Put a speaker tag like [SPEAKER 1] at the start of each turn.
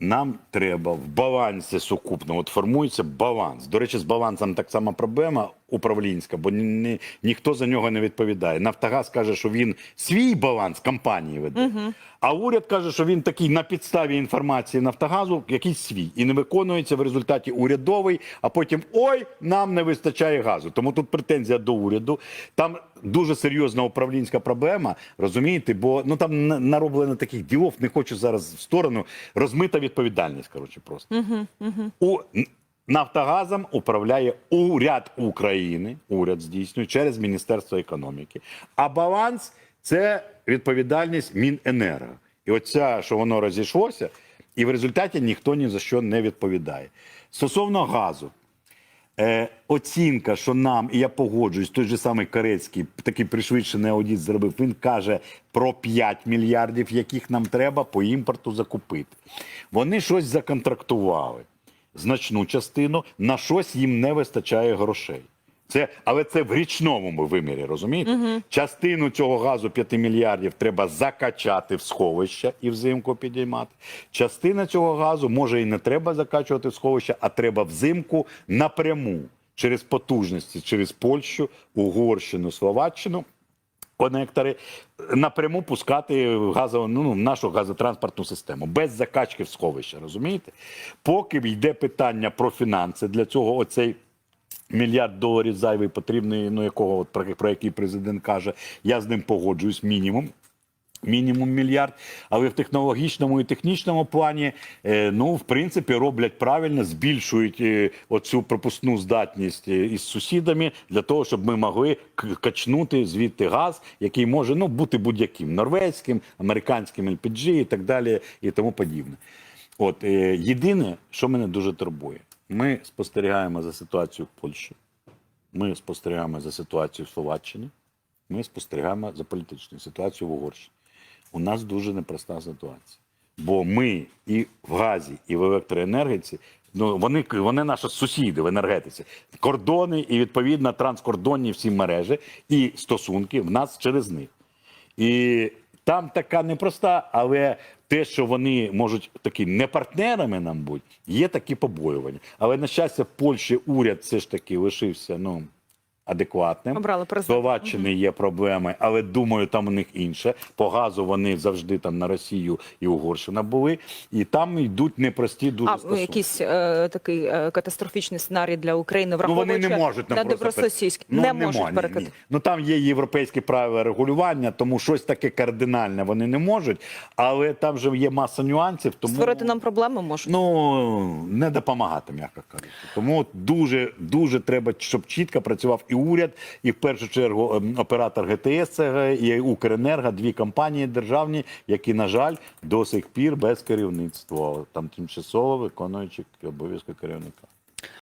[SPEAKER 1] Нам треба в балансі сукупно, от формується баланс. До речі, з балансом так само проблема управлінська, бо ні, ні- ніхто за нього не відповідає. Нафтогаз каже, що він свій баланс компанії веде, а уряд каже, що він такий на підставі інформації Нафтогазу, якийсь свій, і не виконується в результаті урядовий, а потім ой, нам не вистачає газу. Тому тут претензія до уряду. Там дуже серйозна управлінська проблема, розумієте? Бо ну там нароблено таких ділов, не хочу зараз в сторону. Розмита відповідальність, коротше, просто. У Н- Нафтогазом управляє уряд України, уряд здійснює через Міністерство економіки. А баланс це відповідальність Міненерго. І оця, що воно розійшлося, і в результаті ніхто ні за що не відповідає. Стосовно газу, Е, оцінка, що нам, і я погоджуюсь, той же самий Корецький, такий пришвидшений аудит зробив, він каже про 5 мільярдів, яких нам треба по імпорту закупити. Вони щось законтрактували, значну частину, на щось їм не вистачає грошей. Це, але це в річному вимірі, розумієте? Частину цього газу 5 мільярдів треба закачати в сховища і взимку підіймати. Частина цього газу може і не треба закачувати в сховища, а треба взимку напряму через потужності, через Польщу, Угорщину, Словаччину. Конектори напряму пускати в газову, ну, в нашу газотранспортну систему без закачки в сховище, розумієте? Поки йде питання про фінанси, для цього оцей мільярд доларів зайвий потрібний, ну якого от про який президент каже, я з ним погоджуюсь мінімум. Мінімум мільярд, але в технологічному і технічному плані, е, ну в принципі, роблять правильно, збільшують е, оцю пропускну здатність е, із сусідами для того, щоб ми могли качнути звідти газ, який може ну бути будь-яким норвезьким, американським LPG і так далі, і тому подібне. От єдине, що мене дуже турбує, ми спостерігаємо за ситуацією в Польщі, ми спостерігаємо за ситуацією в Словаччині, ми спостерігаємо за політичною ситуацією в Угорщині. У нас дуже непроста ситуація. Бо ми і в газі, і в електроенергетиці, ну вони, вони наші сусіди в енергетиці. Кордони і відповідно транскордонні всі мережі і стосунки в нас через них. І там така непроста, але те, що вони можуть такі не партнерами нам бути, є такі побоювання. Але на щастя, в Польщі уряд все ж таки лишився ну, адекватним.
[SPEAKER 2] Обрали.
[SPEAKER 1] Словаччини є проблеми, але думаю, там у них інше. По газу вони завжди там на Росію і Угорщина були, і там йдуть непрості дуже
[SPEAKER 2] А
[SPEAKER 1] стосунки.
[SPEAKER 2] якийсь е, такий е, катастрофічний сценарій для України,
[SPEAKER 1] Ну,
[SPEAKER 2] враховуючи
[SPEAKER 1] вони не можуть
[SPEAKER 2] на
[SPEAKER 1] просто
[SPEAKER 2] добросусідські
[SPEAKER 1] Ну,
[SPEAKER 2] не можуть
[SPEAKER 1] ні. Ну там є європейські правила регулювання, тому щось таке кардинальне вони не можуть. Але там же є маса нюансів. Тому
[SPEAKER 2] Створити нам проблеми можуть.
[SPEAKER 1] ну не допомагати, м'яко кажучи. Тому дуже дуже треба, щоб чітко працював і уряд, і в першу чергу ем, оператор ГТС, і Укренерго, дві компанії державні, які, на жаль, до сих пір без керівництва. Там тимчасово виконуючи обов'язки керівника.